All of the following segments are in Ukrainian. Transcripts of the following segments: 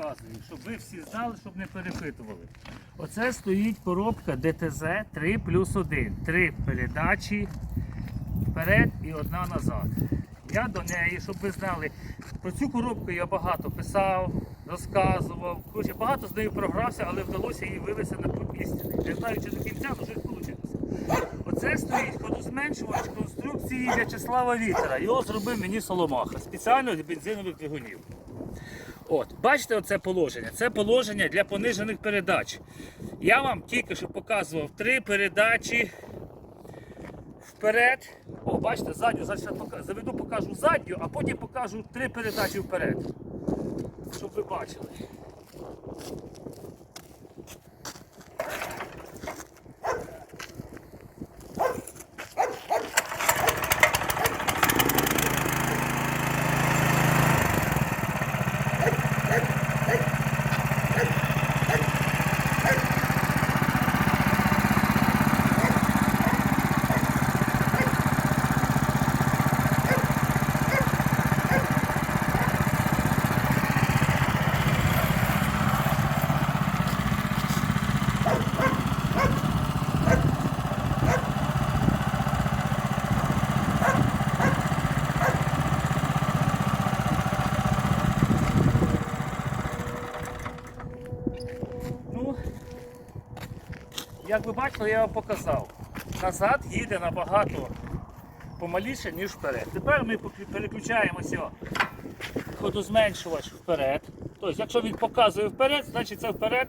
тепер показую, щоб ви всі знали, щоб не перепитували. Оце стоїть коробка ДТЗ 3 плюс 1. Три передачі вперед і одна назад. Я до неї, щоб ви знали, про цю коробку я багато писав, розказував. Коротше, багато з нею програвся, але вдалося її вивести на путь. Не знаю, чи до кінця, але щось вийшло. Оце стоїть ходозменшувач конструкції В'ячеслава Вітера. Його зробив мені Соломаха спеціально для бензинових двигунів. От, бачите, оце положення. Це положення для понижених передач. Я вам тільки що показував три передачі вперед. О, бачите, задню, заведу, покажу задню, а потім покажу три передачі вперед. Щоб ви бачили. Як ви бачили, я вам показав. Назад їде набагато помаліше, ніж вперед. Тепер ми переключаємося ходозменшувач вперед. Тобто, якщо він показує вперед, значить це вперед.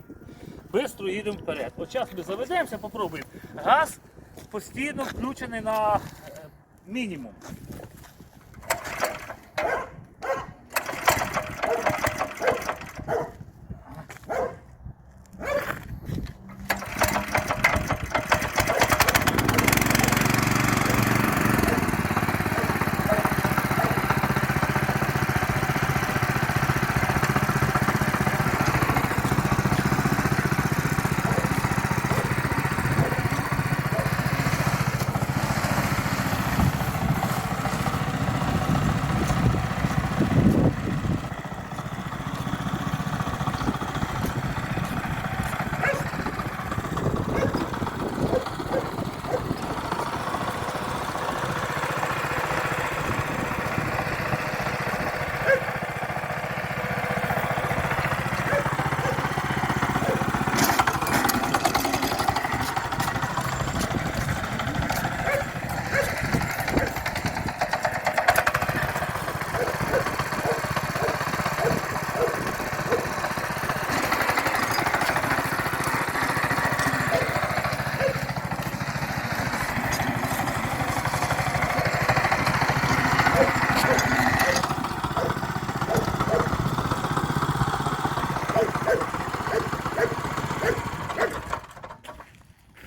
Бистро їдемо вперед. От зараз ми заведемося, попробуємо. Газ постійно включений на е, мінімум.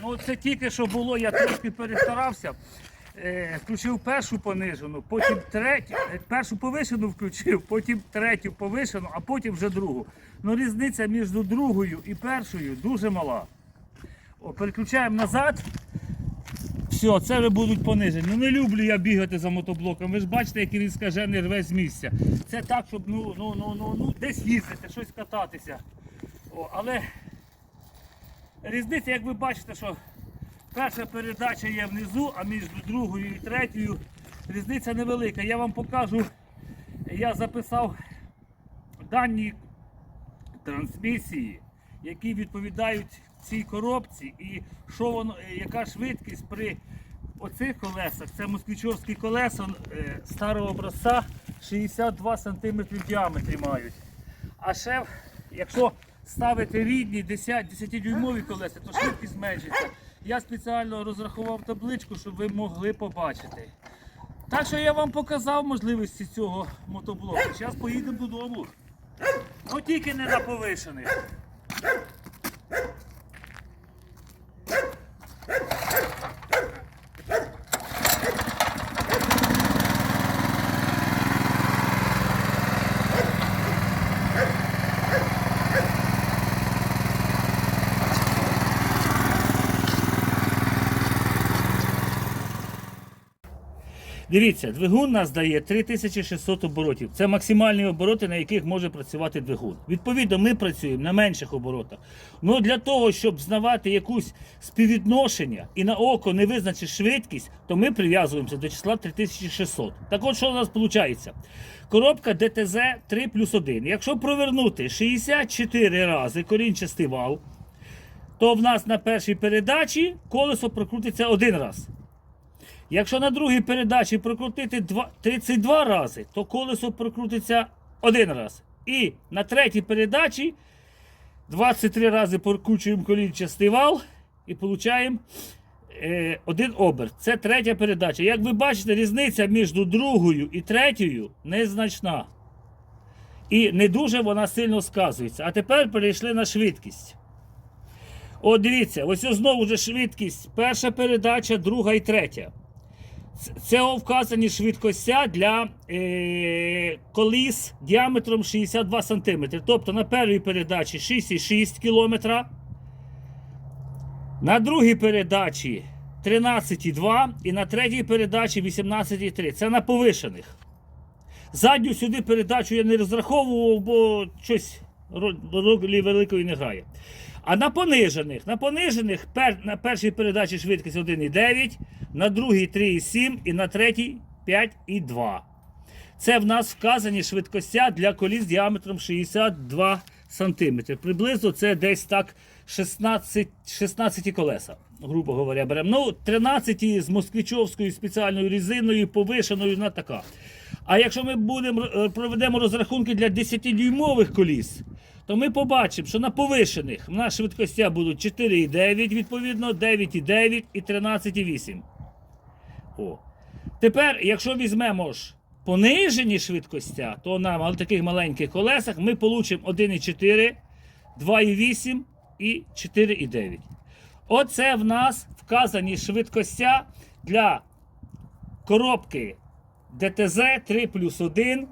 Ну це тільки що було, я трошки перестарався. Е, включив першу понижену, потім третю, е, першу повишену включив, потім третю повишену, а потім вже другу. Ну різниця між другою і першою дуже мала. О, переключаємо назад. Все, це вже будуть понижені. Ну не люблю я бігати за мотоблоком. Ви ж бачите, який він скажений рве з місця. Це так, щоб ну, ну, ну, ну, ну, десь їздити, щось кататися. О, але Різниця, як ви бачите, що перша передача є внизу, а між другою і третьою різниця невелика. Я вам покажу, я записав дані трансмісії, які відповідають цій коробці, і що воно, яка швидкість при оцих колесах. Це москвичовські колеса е, старого образця 62 см в діаметрі мають. А ще, якщо ставити рідні 10 10-дюймові колеса, то швидкість зменшиться. Я спеціально розрахував табличку, щоб ви могли побачити. Так що я вам показав можливості цього мотоблоку. Зараз поїдемо додому. Ну тільки не на повишених. Дивіться, двигун нас дає 3600 оборотів. Це максимальні обороти, на яких може працювати двигун. Відповідно, ми працюємо на менших оборотах. Ну для того, щоб знавати якусь співвідношення і на око не визначити швидкість, то ми прив'язуємося до числа 3600. Так от що у нас виходить? Коробка ДТЗ 3 плюс 1. Якщо провернути 64 рази корінчастий вал, то в нас на першій передачі колесо прокрутиться один раз. Якщо на другій передачі прокрутити 32 рази, то колесо прокрутиться один раз. І на третій передачі 23 рази прокручуємо колінчастий вал і получаємо е, один оберт. Це третя передача. Як ви бачите, різниця між другою і третьою незначна. І не дуже вона сильно сказується. А тепер перейшли на швидкість. От дивіться, ось знову вже швидкість. Перша передача, друга і третя. Це- вказані швидкостя для е, коліс діаметром 62 см. Тобто на першій передачі 6,6 км, на другій передачі 13,2 і на третій передачі 18,3. Це на повишених. Задню сюди передачу я не розраховував, бо щось ро- ролі великої не грає. А на понижених, на понижених пер, на першій передачі швидкість 1,9, на другій 3,7 і на третій 5,2. Це в нас вказані швидкостя для коліс діаметром 62 см. Приблизно це десь так 16, 16 колеса, грубо говоря, беремо. Ну, 13 з москвичовською спеціальною резиною, повишеною на така. А якщо ми будемо е, проведемо розрахунки для 10-дюймових коліс, то ми побачимо, що на повишених в нас швидкостя будуть 4,9, відповідно, 9,9 і 13,8. О. Tепер, якщо візьмемо ж понижені швидкостя, то на таких маленьких колесах ми получимо 1,4, 2,8 і 4,9. Оце в нас вказані швидкостя для коробки ДТЗ 3 плюс 1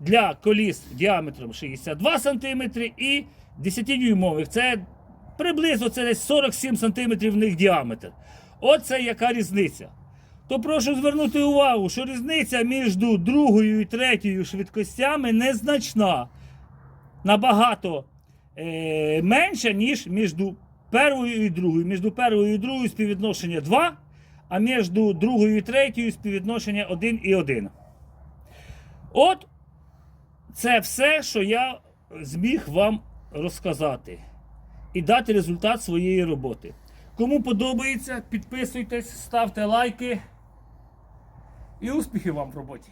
для коліс діаметром 62 см і 10-дюймових. Це приблизно це десь 47 см в них діаметр. Оце яка різниця. То прошу звернути увагу, що різниця між другою і третьою швидкостями незначна. Набагато е, менша, ніж між першою і другою. Між першою і другою співвідношення 2, а між другою і третьою співвідношення 1 і 1. От це все, що я зміг вам розказати і дати результат своєї роботи. Кому подобається, підписуйтесь, ставте лайки і успіхів вам в роботі.